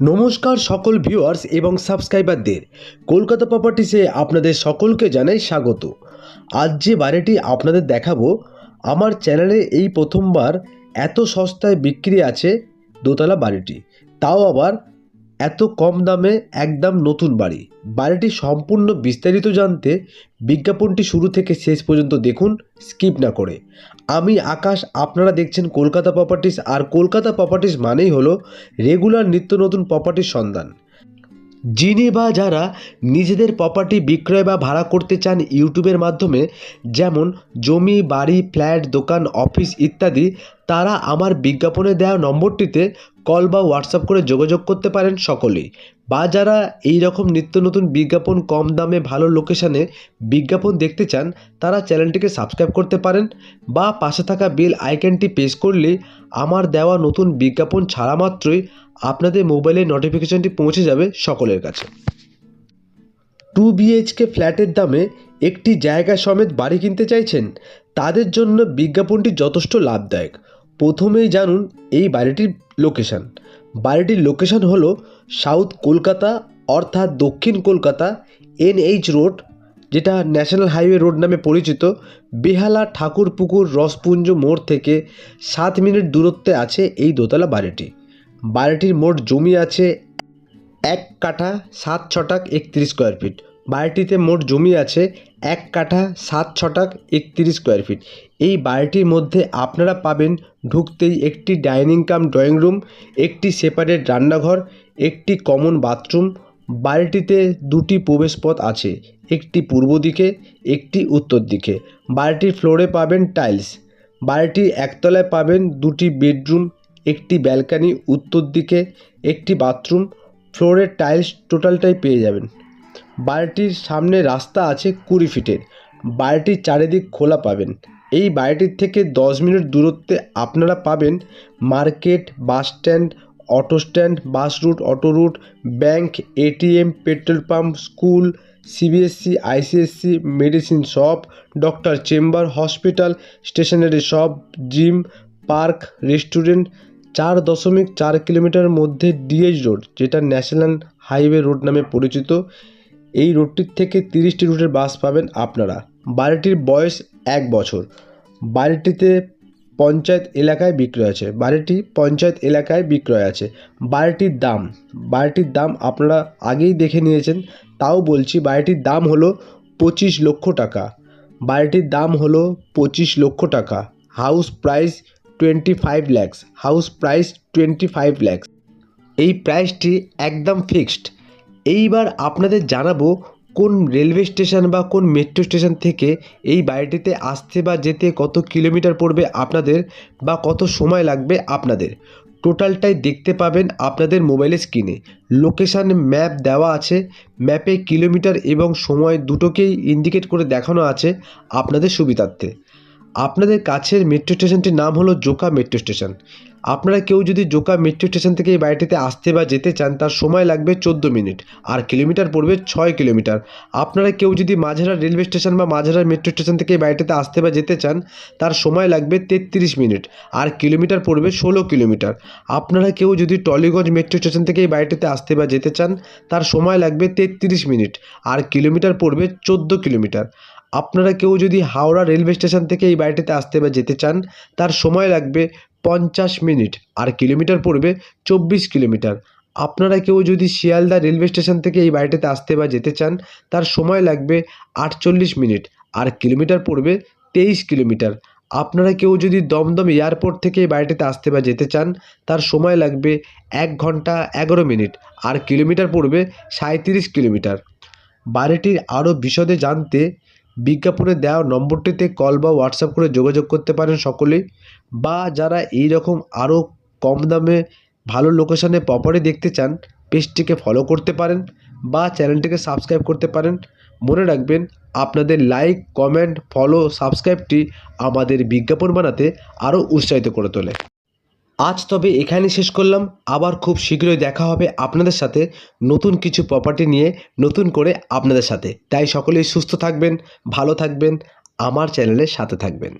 নমস্কার সকল ভিউয়ার্স এবং সাবস্ক্রাইবারদের কলকাতা প্রপার্টিসে আপনাদের সকলকে জানাই স্বাগত। আজ যে বাড়িটি আপনাদের দেখাবো, আমার চ্যানেলে এই প্রথমবার এত সস্তায় বিক্রি আছে দোতলা বাড়িটি। তাও আবার এত কম দামে একদম নতুন বাড়ি। বাড়িটি সম্পূর্ণ বিস্তারিত জানতে বিজ্ঞাপনটি শুরু থেকে শেষ পর্যন্ত দেখুন, স্কিপ না করে। আমি আকাশ, আপনারা দেখছেন কলকাতা প্রপার্টিস আর কলকাতা প্রপার্টিস মানেই হলো রেগুলার নিত্য নতুন প্রপার্টির সন্ধান। যিনি বা যারা নিজেদের প্রপার্টি বিক্রয় বা ভাড়া করতে চান ইউটিউবের মাধ্যমে, যেমন জমি, বাড়ি, ফ্ল্যাট, দোকান, অফিস ইত্যাদি, তারা আমার বিজ্ঞাপনে দেওয়া নম্বরটিতে কল বা হোয়াটসঅ্যাপ করে যোগাযোগ করতে পারেন সকলেই। বা যারা এই রকম নিত্য নতুন বিজ্ঞাপন কম দামে ভালো লোকেশানে বিজ্ঞাপন দেখতে চান, তারা চ্যানেলটিকে সাবস্ক্রাইব করতে পারেন বা পাশে থাকা বেল আইকনটি প্রেস করলে আমার দেওয়া নতুন বিজ্ঞাপন ছাড়া মাত্রই আপনাদের মোবাইলে নোটিফিকেশনটি পৌঁছে যাবে সকলের কাছে। টু বিএইচকে ফ্ল্যাটের দামে একটি জায়গা সমেত বাড়ি কিনতে চাইছেন, তাদের জন্য বিজ্ঞাপনটি যথেষ্ট লাভদায়ক। প্রথমেই জানুন এই বাড়িটির লোকেশান বাড়িটির লোকেশান হলো সাউথ কলকাতা, অর্থাৎ দক্ষিণ কলকাতা, এনএইচ রোড, যেটা ন্যাশনাল হাইওয়ে রোড নামে পরিচিত। বেহালা ঠাকুরপুকুর রসপুঞ্জ মোড় থেকে সাত মিনিট দূরত্বে আছে এই দোতলা বাড়িটি। বাড়িটির মোট জমি আছে এক কাঠা সাত ছটাক একত্রিশ স্কোয়ার ফিট বাড়িটিতে মোট জমি আছে এক কাঠা সাত ছটাক একত্রিশ স্কোয়ার ফিট এই বাড়িটির মধ্যে আপনারা পাবেন ঢুকতেই একটি ডাইনিং কাম ড্রয়িং রুম একটি সেপারেট রান্নাঘর, একটি কমন বাথরুম বাড়িটিতে দুটি প্রবেশপথ আছে, একটি পূর্ব দিকে, একটি উত্তর দিকে। বাড়িটির ফ্লোরে পাবেন টাইলস বাড়িটির একতলায় পাবেন দুটি বেডরুম একটি ব্যালকানি উত্তর দিকে, একটি বাথরুম ফ্লোরের টাইলস টোটালটাই পেয়ে যাবেন। বাড়িটির সামনে রাস্তা আছে কুড়ি ফিটের। বাড়িটির চারিদিক খোলা পাবেন। এই বাড়িটির থেকে দশ মিনিট দূরত্বে আপনারা পাবেন market, bus stand, auto stand, bus route, auto route, bank, ATM, petrol pump, school CBSE ICSE medicine shop, doctor chamber, hospital, stationery shop, gym, park, restaurant, চার দশমিক চার কিলোমিটার মধ্যে ডিএইচ রোড, যেটা ন্যাশনাল হাইওয়ে রোড নামে পরিচিত। এই রোডটির থেকে তিরিশটি রুটের বাস পাবেন আপনারা। বাড়িটির বয়স এক বছর। বাড়িটিতে পঞ্চায়েত এলাকায় বিক্রয় আছে। বাড়িটি পঞ্চায়েত এলাকায় বিক্রয় আছে। বাড়িটির দাম। বাড়িটির দাম আপনারা আগেই দেখে নিয়েছেন। তাও বলছি বাড়িটির দাম হলো পঁচিশ লক্ষ টাকা। বাড়িটির দাম হলো পঁচিশ লক্ষ টাকা। House price twenty five house price twenty five এই প্রাইসটি একদম ফিক্সড। এইবার আপনাদের জানাব কোন রেলওয়ে স্টেশন বা কোন মেট্রো স্টেশন থেকে এই বাড়িটিতে আসতে বা যেতে কত কিলোমিটার পড়বে আপনাদের বা কত সময় লাগবে আপনাদের। টোটালটাই দেখতে পাবেন আপনাদের মোবাইলের স্ক্রিনে। লোকেশান ম্যাপ দেওয়া আছে। ম্যাপে কিলোমিটার এবং সময় দুটোকেই ইন্ডিকেট করে দেখানো আছে আপনাদের সুবিধার্থে। আপনাদের কাছের মেট্রো স্টেশনটির নাম হলো জোকা মেট্রো স্টেশন আপনারা কেউ যদি জোকা মেট্রো স্টেশন থেকে এই বাড়িটিতে আসতে বা যেতে চান, তার সময় লাগবে চোদ্দ মিনিট, আর কিলোমিটার পড়বে ছয় কিলোমিটার আপনারা কেউ যদি মাঝেরা রেলওয়ে স্টেশন বা মাঝেরা মেট্রো স্টেশন থেকে এই বাড়িটিতে আসতে বা যেতে চান, তার সময় লাগবে তেত্রিশ মিনিট, আর কিলোমিটার পড়বে ষোলো কিলোমিটার আপনারা কেউ যদি টলিগঞ্জ মেট্রো স্টেশন থেকে এই বাড়িটিতে আসতে বা যেতে চান, তার সময় লাগবে তেত্রিশ মিনিট, আর কিলোমিটার পড়বে চোদ্দ কিলোমিটার আপনারা কেউ যদি হাওড়া রেলওয়ে স্টেশন থেকে এই বাড়িটিতে আসতে বা যেতে চান, তার সময় লাগবে পঞ্চাশ মিনিট। আর কিলোমিটার পড়বে চব্বিশ কিলোমিটার। আপনারা কেউ যদি শিয়ালদা রেলওয়ে স্টেশন থেকে এই বাড়িটিতে আসতে বা যেতে চান, তার সময় লাগবে আটচল্লিশ মিনিট। আর কিলোমিটার পড়বে তেইশ কিলোমিটার। আপনারা কেউ যদি দমদম এয়ারপোর্ট থেকে এই বাড়িটিতে আসতে বা যেতে চান, তার সময় লাগবে এক ঘণ্টা এগারো মিনিট। আর কিলোমিটার পড়বে সাঁইত্রিশ কিলোমিটার। বাড়িটির আরও বিশদে জানতে বিজ্ঞাপনে দেওয়া নম্বরটিতে কল বা হোয়াটসঅ্যাপ করে যোগাযোগ করতে পারেন সকলেই বা যারা এই রকম আরও কম দামে ভালো লোকেশানে প্রপার্টি দেখতে চান, পেজটিকে ফলো করতে পারেন বা চ্যানেলটিকে সাবস্ক্রাইব করতে পারেন। মনে রাখবেন, আপনাদের লাইক কমেন্ট ফলো সাবস্ক্রাইবটি আমাদের বিজ্ঞাপন বানাতে আরও উৎসাহিত করে তোলে। আজ তবে এখানেই শেষ করলাম। আবার খুব শীঘ্রই দেখা হবে আপনাদের সাথে নতুন কিছু প্রপার্টি নিয়ে, নতুন করে আপনাদের সাথে। তাই সকলেই সুস্থ থাকবেন, ভালো থাকবেন, আমার চ্যানেলের সাথে থাকবেন।